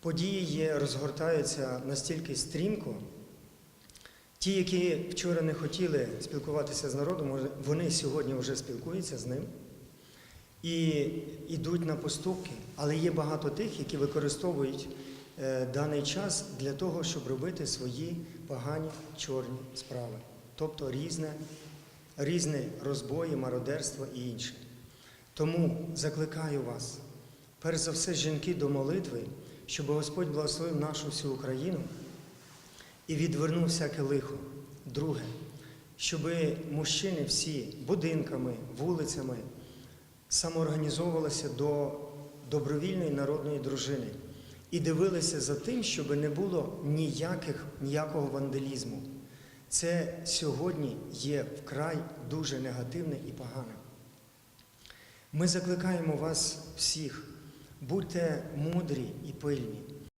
події розгортаються настільки стрімко. Ті, які вчора не хотіли спілкуватися з народом, вони сьогодні вже спілкуються з ним і йдуть на поступки. Але є багато тих, які використовують е, даний час для того, щоб робити свої погані чорні справи. Тобто різне, різне розбої, мародерство і інше. Тому закликаю вас, перш за все, жінки до молитви, щоб Господь благословив нашу всю Україну і відвернув всяке лихо. Друге, щоб мужчини всі будинками, вулицями самоорганізовувалися до добровільної народної дружини і дивилися за тим, щоб не було ніяких, ніякого вандалізму. Це сьогодні є вкрай дуже негативне і погане. Ми закликаємо вас всіх, будьте мудрі і пильні.